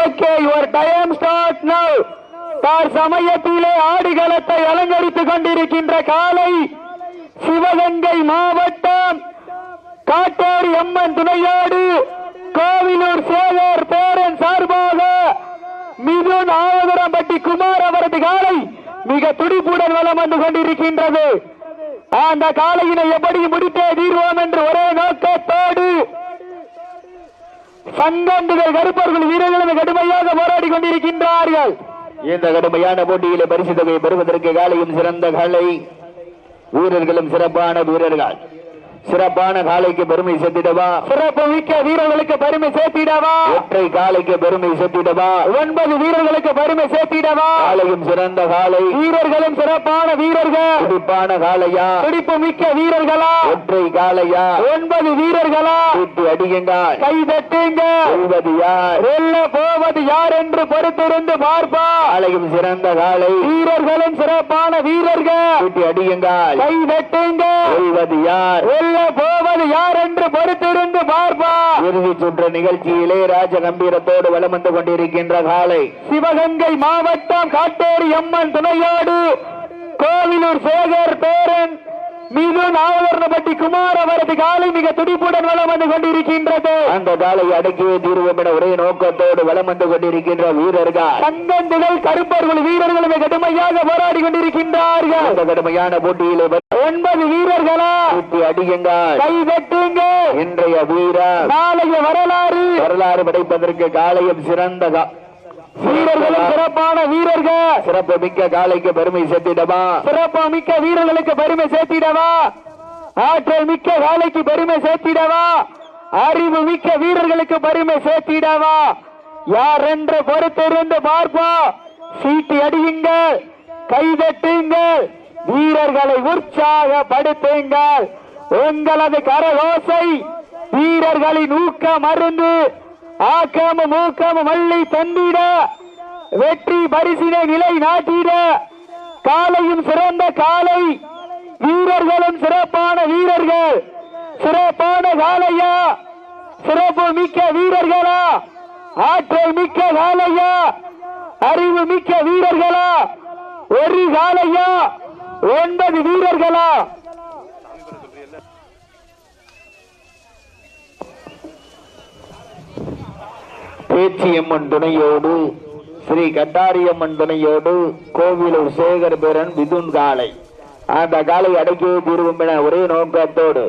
Okay your time start now தார் சமயத்திலே ஆடுகளத்தை அலங்கரித்துக் கொண்டிருக்கின்ற காலை சிவகங்கை மாவட்டம் காட்டேரி அம்மன் துணையாடு கோவிலூர் சேகர் பேரன் சார்பாக மிதுன் ஆவதரம்பட்டி குமார் அவரது காலை மிக துடிப்புடன் வலம் வந்து கொண்டிருக்கின்றது. அந்த காலையினை எப்படி முடித்தே தீர்வோம் என்று ஒரே நோக்கத்தோடு சங்கந்துகள் கருப்பர்கள் வீரர்களும் கடுமையாக போராடி கொண்டிருக்கின்றார்கள். இந்த கடுமையான போட்டியிலே பரிசு தொகையை பெறுவதற்கு காலையும் சிறந்த கலை. வீரர்களும் சிறப்பான வீரர்கள். சிறப்பான காலைக்கு பெருமை சேர்த்திடவா? சிறப்பு மிக்க வீரர்களுக்கு பெருமை சேர்த்திடவா? ஒற்றை காலைக்கு பெருமை சேர்த்திடவா? ஒன்பது வீரர்களுக்கு பெருமை சேர்த்திடவா? காலையும் சிறந்த காலை. வீரர்களும் சிறப்பான வீரர்கள். துடிப்பான காலையா? துடிப்பு மிக்க வீரர்களா? ஒற்றை காலையா? ஒன்பது வீரர்களா? கூட்டு அடியுங்கள். கை தட்டுங்க சொல்வது யார்? வெல்ல போவது யார் என்று பொறுத்திருந்து பார்ப்பா காலையும் சிறந்த காலை. வீரர்களும் சிறப்பான வீரர்கள். கூட்டி அடியுங்கள். கை தட்டுங்க சொல்வது யார்? வெல்ல போவது யார் என்று பொறுத்திருந்து பார்ப்பா. இறுதி சுற்று நிகழ்ச்சியிலே ராஜ கம்பீரத்தோடு வலம் வந்து கொண்டிருக்கின்ற காலை. சிவகங்கை மாவட்டம் காட்டேரி அம்மன் துணையோடு கோவிலூர் சேகர் பேரன் ஆவரணப்பட்டி குமார் அவரது காலை மிக துடிப்புடன் வலம் வந்து கொண்டிருக்கின்றது. அந்த காலை அடக்கியே தீர்வோம் என ஒரே நோக்கத்தோடு வலம் வந்து கொண்டிருக்கின்ற வீரர்கள். சங்கந்துகள் கருப்பர்கள் வீரர்களும் கடுமையாக போராடி கொண்டிருக்கின்றார்கள். அந்த கடுமையான போட்டியிலே ஒன்பது வீரர்களா? அடியுங்கள். கை தட்டுங்க. இன்றைய வீரர். நாளைய வரலாறு. வரலாறு படைப்பதற்கு காலையும் சிறந்த கா- வீரர்களும் சிறப்பான வீரர்கள். சிறப்பு மிக்க காலைக்கு பெருமை சேர்த்திடமா சிறப்பு மிக்க வீரர்களுக்கு பெருமை சேர்த்திடவா? ஆற்றல் மிக்க வேலைக்கு பெருமை சேர்த்திடவா? அறிவு மிக்க வீரர்களுக்கு பெருமை சேர்த்திடவா? யார் என்று பொறுத்திருந்து பார்ப்போம். சீட்டி அடியுங்கள் கைதட்டுங்கள் வீரர்களை உற்சாகப்படுத்துங்கள். உங்களது கரகோசை வீரர்களின் ஊக்க மருந்து ஆக்காம மூக்காம மல்லை தந்திட வெற்றி பரிசினை நிலை நாட்டிட. காலையும் சிறந்த காலை வீரர்களும் சிறப்பான வீரர்கள். சிறப்பான காலையா? சிறப்பு மிக்க வீரர்களா? ஆற்றல் மிக்க காலையா? அறிவு மிக்க வீரர்களா? ஒரு காலையா? ஒன்பது வீரர்களா? பேச்சியம்மன் துணையோடு ஸ்ரீ கட்டாரியம்மன் துணையோடு கோவிலூர் சேகர் பேரன் மிதுன் காலை. அந்த காலை அடக்கியே தீர்வும் என ஒரே நோக்கத்தோடு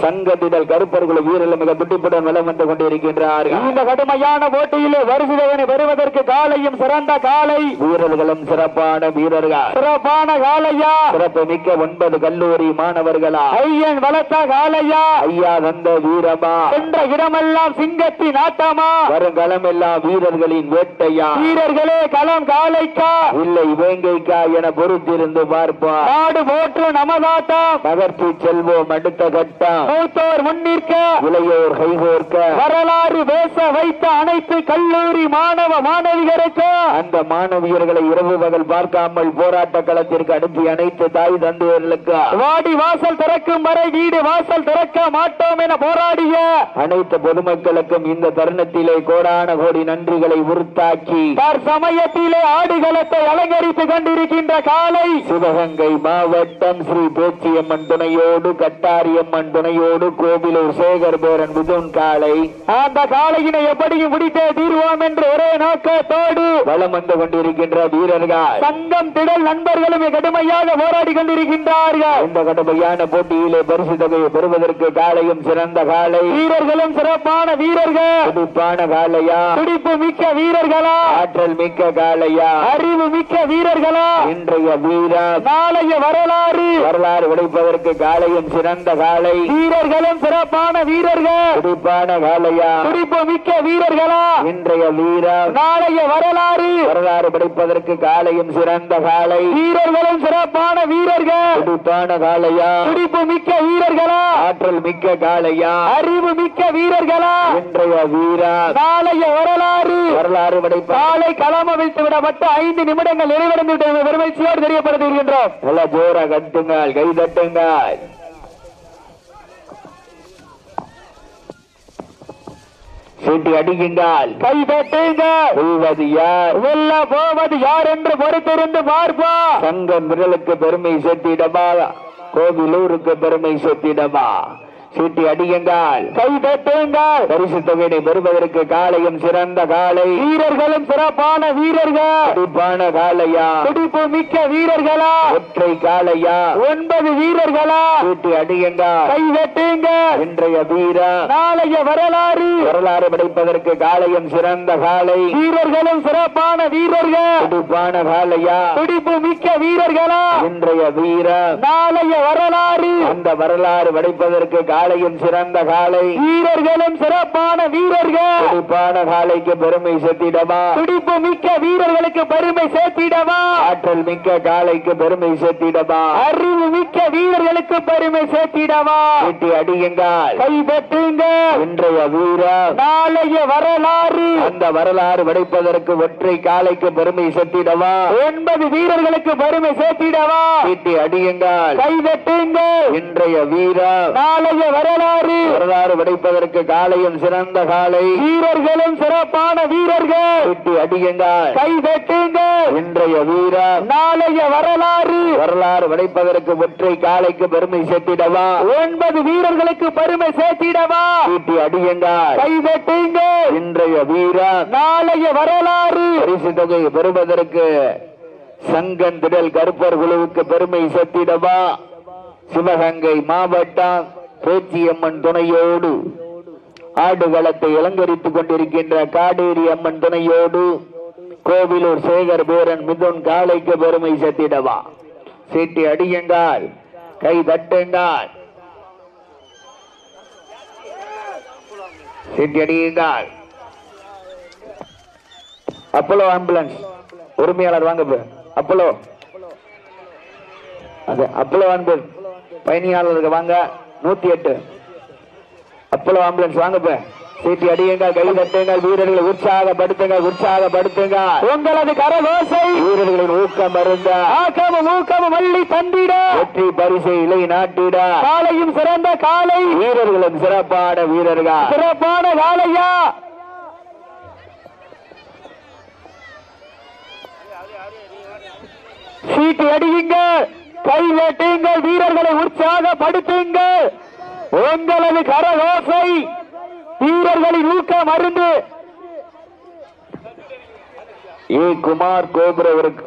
சங்கத்திடல் கருப்பர்கள் வீரர்கள் மிக துட்டிப்புடன் வந்து கொண்டிருக்கின்றார்கள். இந்த கடுமையான போட்டியிலே வருகிறவனை பெறுவதற்கு காலையும் சிறந்த காலை. வீரர்களும் சிறப்பான வீரர்கள். சிறப்பான காலையா? சிறப்பு மிக்க ஒன்பது கல்லூரி மாணவர்களா? ஐயன் வளர்த்த காலையா? ஐயா தந்த வீரமா? சென்ற இடமெல்லாம் சிங்கத்தின் ஆட்டமா? வருங்காலம் எல்லாம் வீரர்களின் வேட்டையா? வீரர்களே களம் காலைக்கா? இல்லை வேங்கைக்கா என பொறுத்திருந்து பார்ப்போம். நாடு போற்று நமதாட்டம் நகர்த்தி செல்வோம் அடுத்த கட்டம். மூத்தோர் முன்னிற்க. இளையோர் கைகோர்க்க. வரலாறு பேச வைத்த அனைத்து கல்லூரி மாணவ மாணவியருக்கு. அந்த மாணவியர்களை இரவு பகல் பார்க்காமல் போராட்ட களத்திற்கு அனுப்பி அனைத்து தாய் தந்தையர்களுக்கு. வாடி வாசல் திறக்கும் வரை வீடு வாசல் திறக்க மாட்டோம் என போராடிய. அனைத்து பொதுமக்களுக்கும் இந்த தருணத்திலே கோடான கோடி நன்றிகளை உறுத்தாக்கி. தற்சமயத்திலே ஆடுகளத்தை அலங்கரித்துக் கொண்டிருக்கின்ற காலை. சிவகங்கை மாவட்டம் ஸ்ரீ பேச்சியம்மன் துணையோடு கட்டாரியம்மன் துணையோடு கோவிலூர் சேகர் பேரன் மிதுன் காலை அந்த காலையினை எப்படியும் முடித்தே தீர்வோம் என்று ஒரே நோக்கத்தோடு வலம் வந்து கொண்டிருக்கின்ற வீரர்கள். சங்கம் திடல் நண்பர்களும் கடுமையாக போராடி கொண்டிருக்கின்றார்கள். இந்த கடுமையான போட்டியிலே பரிசு தொகையை பெறுவதற்கு காலையும் சிறந்த காலை வீரர்களும் சிறப்பான வீரர்கள். துடிப்பான காலையா துடிப்பு மிக்க வீரர்களா? ஆற்றல் மிக்க காலையா அறிவு மிக்க வீரர்களா? இன்றைய வீரர். நாளைய வரலாறு. வரலாறு உடைப்பதற்கு காலையும் சிறந்த காலை வீரர்களும் சிறப்பான வீரர்கள். துடிப்பான காலையா துடிப்பு மிக்க வீரர்களா? இன்றைய வீரர் நாளைய வரலாறு. வரலாறு படைப்பதற்கு காலையும் சிறந்த காலை. வீரர்களும் சிறப்பான வீரர்கள். துடிப்பான காலையா? துடிப்பு மிக்க வீரர்களா? ஆற்றல் மிக்க காலையா? அறிவு மிக்க வீரர்களா? இன்றைய வீரர் நாளைய வரலாறு. வரலாறு படைப்ப காலை களம் அவிழ்த்து விடப்பட்டு ஐந்து நிமிடங்கள் நிறைவடைந்து விட்டது. பெருமகிழ்ச்சியோடு தெரியப்படுத்துகின்றோம் நல்ல ஜோரா கட்டுங்கள் கை தட்டுங்கள். சீட்டி அடிக்குங்கள் கை தட்டுங்க. வெல்வது யார்? வெல்ல போவது யார் என்று பொறுத்திருந்து பார்ப்பா சங்க விரலுக்கு பெருமை சேர்த்திடமா கோவிலூருக்கு பெருமை சேர்த்திடமா சீட்டி அடியுங்கள். கை தட்டுங்கள். பரிசு தொகையை பெறுவதற்கு காலையும் சிறந்த காலை. வீரர்களும் சிறப்பான வீரர்கள். துடிப்பான காலையா? துடிப்பு மிக்க வீரர்களா? ஒற்றை காலையா? ஒன்பது வீரர்களா? சீட்டி அடியுங்கள். கை தட்டுங்கள். இன்றைய வீரா. நாளைய வரலாறு. வரலாறு படைப்பதற்கு காலையும் சிறந்த காலை. வீரர்களும் சிறப்பான வீரர்கள். துடிப்பான காலையா? துடிப்பு மிக்க வீரர்களா? இன்றைய வீரா. நாளைய வரலாறு. அந்த வரலாறு படைப்பதற்கு காலையும் சிறந்த காலை வீரர்களும் சிறப்பான வீரர்கள். துடிப்பான காலைக்கு பெருமை சேர்த்திடமா துடிப்பு மிக்க வீரர்களுக்கு பெருமை சேர்த்திடவா? ஆற்றல் மிக்க காலைக்கு பெருமை சேர்த்திடமா அறிவு மிக்க வீரர்களுக்கு பெருமை சேர்த்திடவா? சீட்டி அடியுங்கள். கை தட்டுங்க இன்றைய வீரா. நாளைய வரலாறு. அந்த வரலாறு படைப்பதற்கு ஒற்றை காலைக்கு பெருமை சேர்த்திடவா? ஒன்பது வீரர்களுக்கு பெருமை சேர்த்திடவா? சீட்டி அடியுங்கள். கை தட்டுங்க இன்றைய வீரா. நாளைய வரலாறு. வரலாறு படைப்பதற்கு காலையும் சிறந்த காலை. வீரர்களும் சிறப்பான வீரர்கள். சீட்டி அடியுங்கள். கை தட்டுங்க இன்றைய வீரா நாளைய வரலாறு. வரலாறு படைப்பதற்கு ஒற்றை காலைக்கு பெருமை சேர்த்திடவா? ஒன்பது வீரர்களுக்கு பெருமை சேர்த்திடவா? சீட்டி அடியுங்கள். கை தட்டுங்க இன்றைய வீரா நாளைய வரலாறு. பரிசு தொகை பெறுவதற்கு சங்கன் திடல் கருப்பர் குழுவுக்கு பெருமை சேர்த்திடவா? சிவகங்கை மாவட்டம் பேச்சியம்மன் துணையோடு ஆடுகளத்தை அலங்கரித்துக் கொண்டிருக்கின்ற காடேரி அம்மன் துணையோடு கோவிலூர் சேகர் பேரன் மிதுன் காளைக்கு பெருமை செத்திடவா? சீட்டி அடியுங்கள் கை தட்டுங்கள் சீட்டி அடியுங்கள் அப்போலோ ஆம்புலன்ஸ். உரிமையாளர் வாங்க அப்போலோ. அது அப்போலோ ஆம்புலன்ஸ். பயணியாளருக்கு வாங்க. நூத்தி எட்டு. அப்போலோ ஆம்புலன்ஸ் வாங்க பே. சீட்டி அடியுங்க கை தட்டுங்க வீரர்களை உற்சாகப்படுத்துங்க உற்சாகப்படுத்துங்க உங்களது கரகோசை. வீரர்களின் ஊக்கம் மருந்த ஆக்கமும் ஊக்கமும் வள்ளி தந்திட. வெற்றி பரிசை இலை நாட்டிட. காலையும் சிறந்த காலை. வீரர்களும் சிறப்பான வீரர்கள். சிறப்பான காலையா சீட்டு அடியுங்க கை வெட்டுங்கள் வீரர்களை உற்சாகப்படுத்துங்கள். உங்களது கரகோசை வீரர்களின் ஊக்கம் அருந்து. ஏ குமார் கோபுரவருக்கு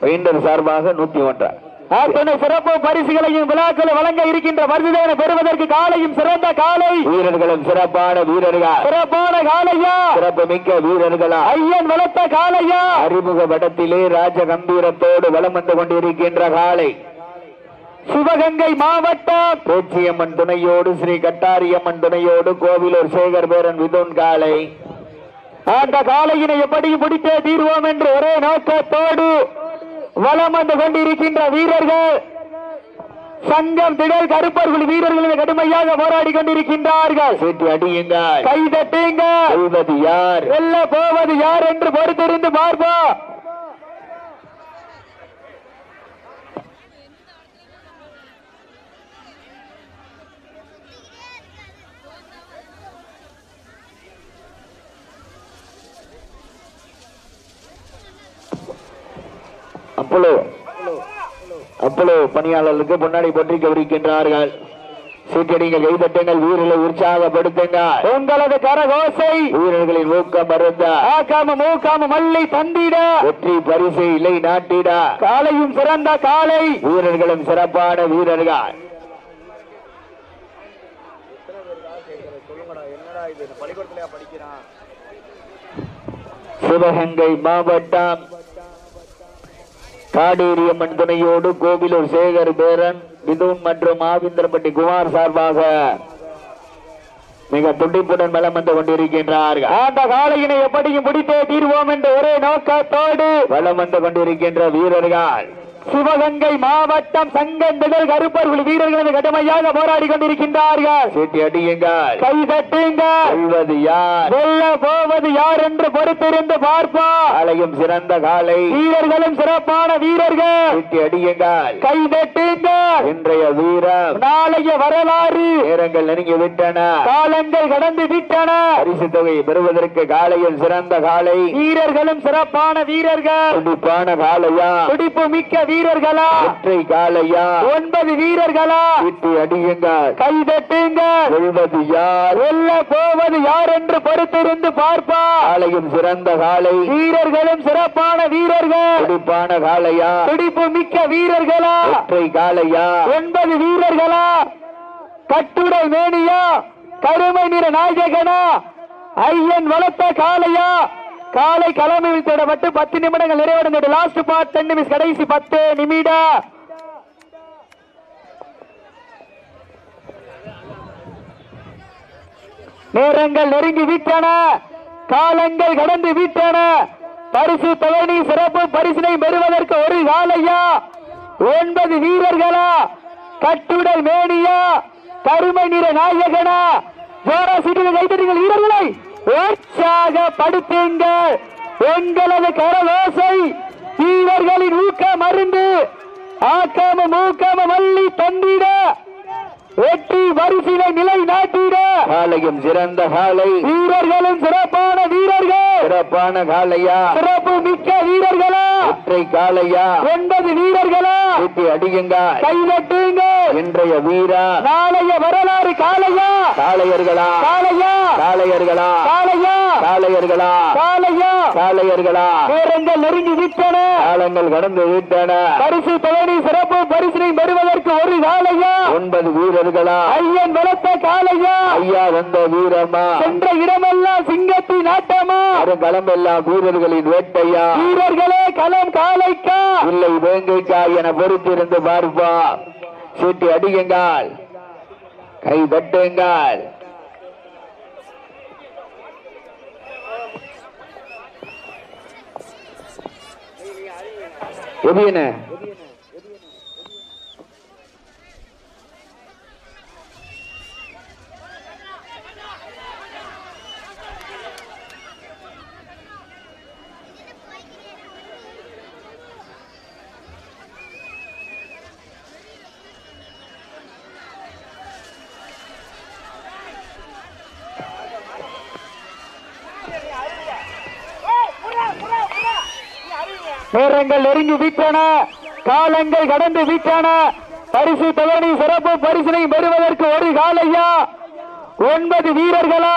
பெயிண்டர் சார்பாக நூத்தி ஒன்றார். அத்தனை சிறப்பு பரிசுகளையும் விழாக்களை வழங்க இருக்கின்ற மருதுதேவனை பெறுவதற்கு காலையும் சிறந்த காலை. வீரர்களும் சிறப்பான வீரர்கள்? சிறப்பான காலையா? சிறப்பு மிக்க வீரர்களா? ஐயன் வளர்த்த காலையா? அறிமுக படத்திலே ராஜ கம்பீரத்தோடு வலம் வந்து கொண்டிருக்கின்ற காலை. சிவகங்கை மாவட்டம். பேச்சியம்மன் துணையோடு ஸ்ரீ கட்டாரியம்மன் துணையோடு கோவிலூர் சேகர் பேரன் விதுன் காலை. அந்த காலையினை எப்படி முடித்தே தீர்வோம் என்று ஒரே நோக்கத்தோடு வலம் வந்து கொண்டிருக்கின்ற வீரர்கள். சங்கம் திடல் கருப்பர்கள் வீரர்கள் கடுமையாக போராடி கொண்டிருக்கின்றார்கள். சீட்டி அடியுங்க கை தட்டுங்க யார்? வெல்ல போவது யார் என்று பொறுத்திருந்து பார்ப்போம். அப்பளோ அப்பளோ பணியாளர்களுக்கு முன்னாடி பற்றி கவனிக்கின்றார்கள் சீட்டடிங்க கைதட்டுங்கள் வீரர்களை உற்சாகப்படுத்துங்கள். உங்களது கரகோசை வீரர்களின் ஊக்கம் மருந்த ஆக்காம மூக்காம மல்லி தந்திட. வெற்றி பரிசை இலை நாட்டிட. காலையும் சிறந்த காலை வீரர்களும் சிறப்பான வீரர்கள். சிவகங்கை மாவட்டம் காடேரியம்மன் துணையோடு கோவிலூர் சேகர் பேரன் விதுன் மற்றும் ஆவிந்தரப்பட்டி குமார் சார்பாக மிக துடிப்புடன் பலம் வந்து கொண்டிருக்கின்றார்கள் அந்த காலையினை எப்படியும் பிடித்தே தீர்வோம் என்ற ஒரே நோக்கத்தோடு பலம் வந்து கொண்டிருக்கின்ற வீரர்கள். சிவகங்கை மாவட்டம் சங்கந்திடல் கருப்பர்கள் வீரர்கள் கடுமையாக போராடி கொண்டிருக்கின்றார்கள். கை தட்டுங்கள். யார்? வெல்ல போவது யார் என்று பொறுத்திருந்து பார்ப்பா காலையும் சிறந்த காலை. வீரர்களும் சிறப்பான வீரர்கள். சீட்டி அடியுங்கள். கை தட்டுங்கள். இன்றைய வீரம் நாளைய வரலாறு நேரங்கள் நெருங்கி விட்டன. காலங்கள் கடந்து விட்டன. பரிசு தொகையை பெறுவதற்கு காலையில் சிறந்த காலை. வீரர்களும் சிறப்பான வீரர்கள். துடிப்பான காலையா? துடிப்பு மிக்க வீரர்களா? ஒற்றை காலையா? ஒன்பது வீரர்களா? சீட்டி அடியுங்கள். கை தட்டுங்கள். வெல்வது யார்? வெல்ல போவது யார் என்று பொறுத்திருந்து பார்ப்பா காலையும் சிறந்த காலை. வீரர்களும் சிறப்பான வீரர்கள். துடிப்பான காலையா? துடிப்பு மிக்க வீரர்களா? ஒற்றை காலையா? ஒன்பது வீரர்களா? கட்டுடை மேனியா? கருமை நிற நாயகனா? ஐயன் வளர்த்த காலையா காலை களமில் தொடப்பட்டு பத்து நிமிடங்கள் நிறைவடைந்தது. லாஸ்ட் பார்ட் டென் நிமிஷம் கடைசி பத்து நிமிடம் நேரங்கள் நெருங்கி விட்டன காலங்கள் கடந்து விட்டன பரிசு தொகைனி சிறப்பு பரிசினை பெறுவதற்கு ஒரு காலையா ஒன்பது வீரர்களா? கட்டுடல் மேனியா? கருமை நிற நாயகனா? ஜோரா சீட்டில் வீரர்களை. உற்சாகப்படுத்துங்கள் எங்களது கரலோசை வீரர்களின் ஊக்க மருந்து. ஆக்காம மூக்காம வள்ளி தந்திட. வெற்றி வரிசையை நிலை நாட்டிட காலையும் சிறந்த காலை. வீரர்களும் சிறப்பான வீரர்கள். சிறப்பான காலையா? சிறப்பு மிக்க வீரர்களா? ஒற்றை காலையா? சீட்டி அடியுங்கள் கைதட்டுங்க இன்றைய வீரா. நாளைய வரலாறு காளையா. காளையர்களா. காளையா. காளையர்களா. காளையா. காளையர்களா. காளையா. காளையர்களா. நேரங்கள் நெருங்கி விட்டன. காலங்கள் கடந்து விட்டன. பரிசு பரிசினை காளையா ஒன்பது வீரர்களா? ஐயன் வளர்த்த காளையா? ஐயா வந்த வீரமா? சென்ற இடமெல்லாம் சிங்கத்தின் ஆட்டமா களமெல்லாம் வீரர்களின் வேட்டையா? வீரர்களே களம் காளைக்கா? இல்லை வேங்கைக்கா என பொறுத்திருந்து பார்ப்பா. சீட்டி அடியுங்கள். கை தட்டுங்கள் எதியன நேரங்கள் நெருங்கி விட்டன காலங்கள் கடந்து விட்டன பரிசு தொகை சிறப்பு பரிசினை பெறுவதற்கு ஒரு காலையா ஒன்பது வீரர்களா?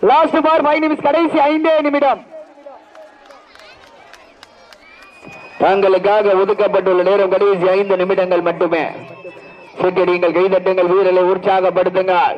லாஸ்ட் பார் ஃபைவ் நிமிஷம் கடைசி ஐந்தே நிமிடம். தங்களுக்காக ஒதுக்கப்பட்டுள்ள நேரம் கடைசி ஐந்து நிமிடங்கள் மட்டுமே. நீங்கள் கைதட்டுங்கள் வீரரை உற்சாகப்படுத்துங்கள்.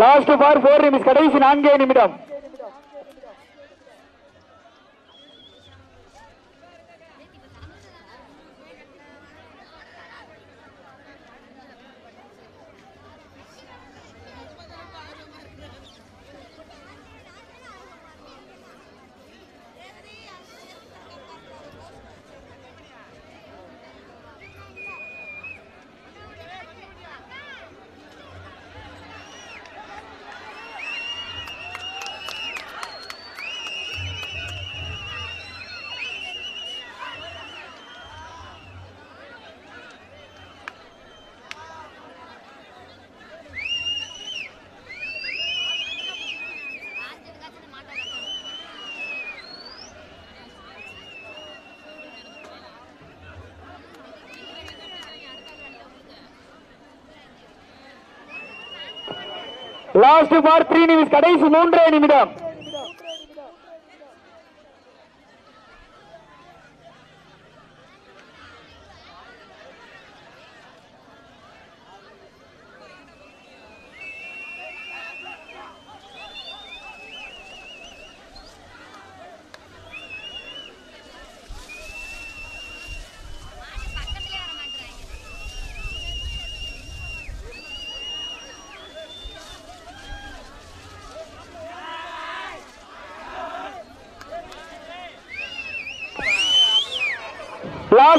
லாஸ்ட் பார் போர் நிமிஷம் கடைசி நான்கே நிமிடம் லாஸ்ட் ஃபார் த்ரீ நிமிஷம் கடைசி மூன்றே நிமிடம்.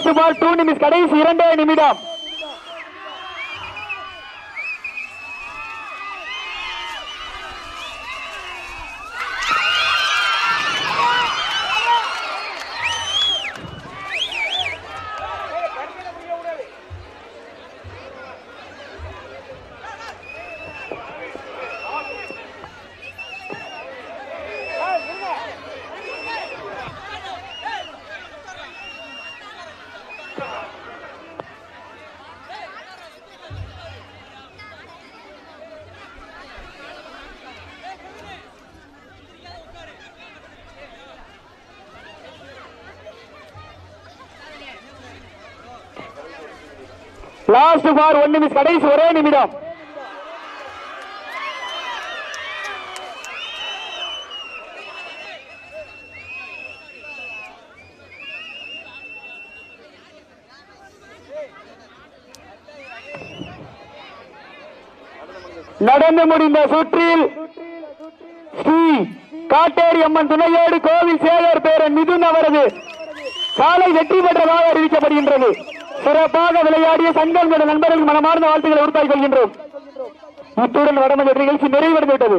சுமார் டூ நிமிஷம் கடைசி இரண்டே நிமிடம். லாஸ்ட் பார் ஒன் நிமிஷம் கடைசி ஒரே நிமிடம். நடந்து முடிந்த சுற்றில் ஸ்ரீ காட்டேரி அம்மன் துணையோடு கோவில் சேகர் பேரன் மிதுன் அவரது சாலை வெற்றி பெற்றதாக அறிவிக்கப்படுகின்றது. சிறப்பாக விளையாடிய சங்கங்களோட நண்பர்கள் மனமார்ந்த வாழ்த்துக்களை உறுத்தாய் கொள்கின்றோம். இத்துடன் வடமன்ற நிகழ்ச்சி நிறைவடைந்துவிட்டது